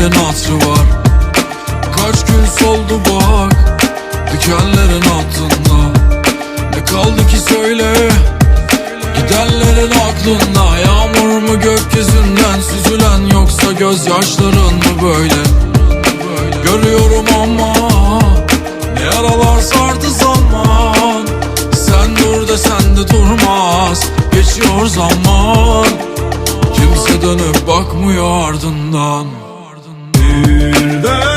Gidenlerin hatırı var? Kaç gün soldu bak Dikenlerin altında. Ne kaldı ki söyle Gidenlerin aklında. Yağmur mu gökyüzünden süzülen Yoksa gözyaşların mı böyle? Görüyorum ama Ne yaralar sardı zaman. Sen dur de sen de durmaz Geçiyor zaman bakmıyor ardından. Bir de